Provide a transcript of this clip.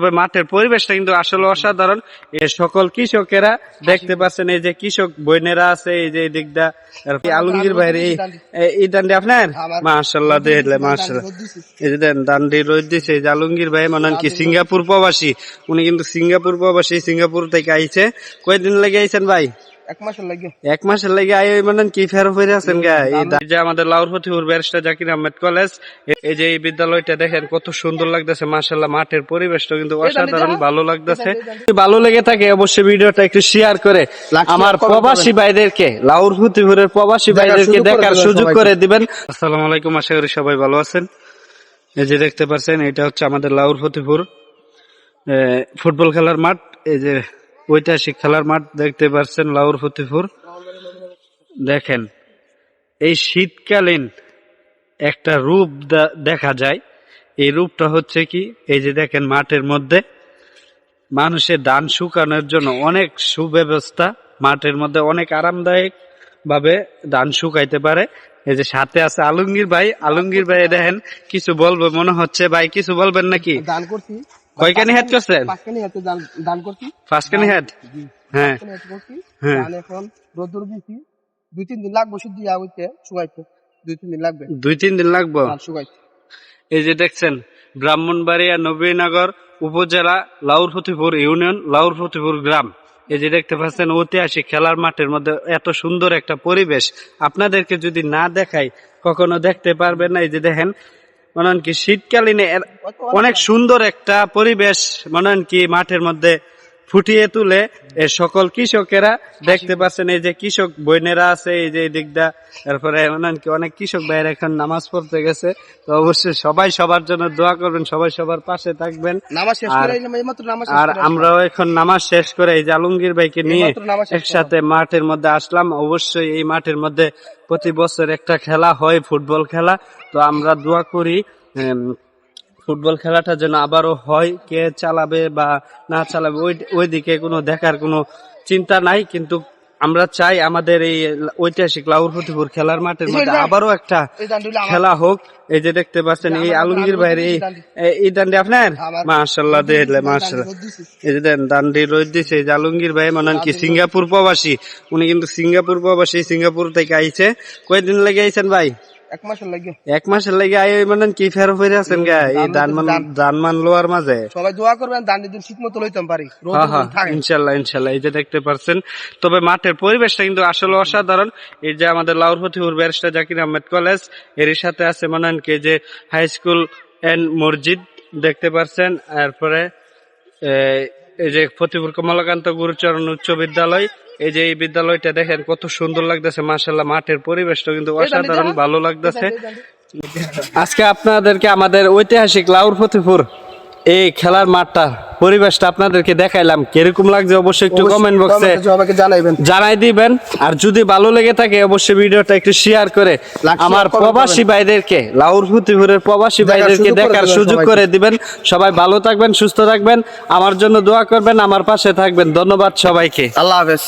তবে মাঠের পরিবেশটা কিন্তু আসলে অসাধারণ। এ সকল কৃষকেরা দেখতে পাচ্ছেন এই যে কৃষক বইনেরা আছে এই যে দিকটা আলমগীর ভাইয়ের এই দান্ডি আপনার? মাশাল্লাহ দেখলে মাশাল্লাহ এই যে দেন দান্ডি রোদ দিছে এই যে আলমগীর ভাই মনে কি সিঙ্গাপুর প্রবাসী। উনি কিন্তু সিঙ্গাপুর প্রবাসী সিঙ্গাপুর থেকে আইছে। কয়েকদিন লেগে আইছেন ভাই? এক মাসের লাগে। এক মাসের লেগে আই মানে কি ফেরো ফিরে আছেন গা এই যে আমাদের ব্যারিস্টার জাকির আহমেদ কলেজ এই যে এই বিদ্যালয়টা দেখেন কত সুন্দর লাগতেছে মাশাল্লাহ মাঠের পরিবেশটা কিন্তু অসাধারণ ভালো লাগতেছে। ভালো লেগে থাকে অবশ্যই ভিডিওটা একটু শেয়ার করে আমার প্রবাসী ভাইদেরকে প্রবাসী ভাইদেরকে দেখার সুযোগ করে দিবেন। আসসালামু আলাইকুম আশা করি সবাই ভালো আছেন। এই যে দেখতে পাচ্ছেন এটা হচ্ছে আমাদের লাউর ফতিপুর এ, ফুটবল খেলার মাঠ এই যে ঐতিহাসিক খেলার মাঠ দেখতে পাচ্ছেন লাউর ফতিপুর। দেখেন, এই শীতকালীন একটা রূপ দেখা যায়। এই রূপটা হচ্ছে কি, এই যে দেখেন মাঠের মধ্যে মানুষের ধান শুকানোর জন্য অনেক সুব্যবস্থা, মাঠের মধ্যে অনেক আরামদায়ক ভাবে ধান শুকাইতে পারে। এই যে সাথে আছে আলমগীর ভাই। আলমগীর ভাই, দেখেন, কিছু বলব মনে হচ্ছে? ভাই, কিছু বলবেন নাকি? দান করছি। কয়খানি হেড করছেন? পাঁচখানি হাতে দান করছি। পাঁচখানি হেড হ্যাঁ। হ্যাঁ। এখন রোদ্দুর দিছি। দুই তিন দিন লাগবে শুধু ইয়া হইতে শুকাইতে। দুই তিন দিন লাগবে। দুই তিন দিন লাগবো? ধান শুকাইতে। এই যে দেখছেন ব্রাহ্মণবাড়িয়া নবীনগর উপজেলা লাউরফতিপুর ইউনিয়ন লাউরফতিপুর গ্রাম। এই যে দেখতে পাচ্ছেন ঐতিহাসিক খেলার মাঠের মধ্যে এত সুন্দর একটা পরিবেশ। আপনাদেরকে যদি না দেখাই কখনো দেখতে পারবেন না। এই যে দেখেন মনে কি শীতকালীন অনেক সুন্দর একটা পরিবেশ মনে কি মাঠের মধ্যে ফুটিয়ে তুলে এ সকল কৃষকেরা দেখতে পাচ্ছেন এই যে কৃষক বইনেরা আছে এই যে দিকটা তারপরে কি অনেক কৃষক ভাইয়ের এখন নামাজ পড়তে গেছে তো অবশ্যই সবাই সবার জন্য দোয়া করবেন সবাই সবার পাশে থাকবেন। শেষ আর-। আমরাও এখন নামাজ শেষ করে এই যে আলমগীর ভাইকে নিয়ে একসাথে মাঠের মধ্যে আসলাম। অবশ্যই এই মাঠের মধ্যে প্রতি বছর একটা খেলা হয় ফুটবল খেলা। তো আমরা দোয়া করি ফুটবল খেলাটা যেন আবারও হয় কে চালাবে বা না চালাবে ওই ওইদিকে কোনো দেখার কোনো চিন্তা নাই কিন্তু আমরা চাই আমাদের এই ঐতিহাসিক লাউর ফতিপুর খেলার মাঠের মধ্যে আবারও একটা খেলা হোক। এই যে দেখতে পাচ্ছেন এই আলমগীর ভাইয়ের এই এই দান্ডি আপনার? মাশাল্লাহ দেখলে মাশাল্লাহ। এই যে দেন দান্ডি রোদ দিছে এই যে আলমগীর ভাই মনে কি সিঙ্গাপুর প্রবাসী। উনি কিন্তু সিঙ্গাপুর প্রবাসী সিঙ্গাপুর থেকে আইছে। কয়দিন লেগে আইছেন ভাই? এক মাসের লাগে। এক মাসের লেগে আই মানে কি ফেরো আছেন গা? এই দানমান দানমান লোয়ার মাঝে। সবাই দোয়া করবেন দান দিন ঠিক মতো লইতাম পারি। এই যে দেখতে তবে মাঠের পরিবেশটা কিন্তু আসলে অসাধারণ। এই যে আমাদের লাউর ফতিপুর ব্যারিস্টার জাকির আহমেদ কলেজের সাথে আছে মনে কে যে হাই স্কুল এন্ড মসজিদ দেখতে পাচ্ছেন এরপরে এই যে ফতিপুর কমলাকান্ত গুরুচরণ উচ্চ বিদ্যালয় এই যে এই বিদ্যালয়টা দেখেন কত সুন্দর লাগতেছে মাশাল্লাহ মাঠের পরিবেশটা কিন্তু অসাধারণ ভালো লাগতেছে। আজকে আপনাদেরকে আমাদের ঐতিহাসিক লাউর ফতিপুর এই খেলার মাঠটা পরিবেশটা আপনাদেরকে দেখাইলাম। কীরকম লাগছে অবশ্যই একটু কমেন্ট বক্সে জানাই দিবেন। আর যদি ভালো লেগে থাকে অবশ্যই ভিডিওটা একটু শেয়ার করে আমার প্রবাসী ভাইদেরকে লাউর ফতিপুরের প্রবাসী ভাইদেরকে দেখার সুযোগ করে দিবেন। সবাই ভালো থাকবেন সুস্থ থাকবেন। আমার জন্য দোয়া করবেন আমার পাশে থাকবেন। ধন্যবাদ সবাইকে। আল্লাহ হাফেজ।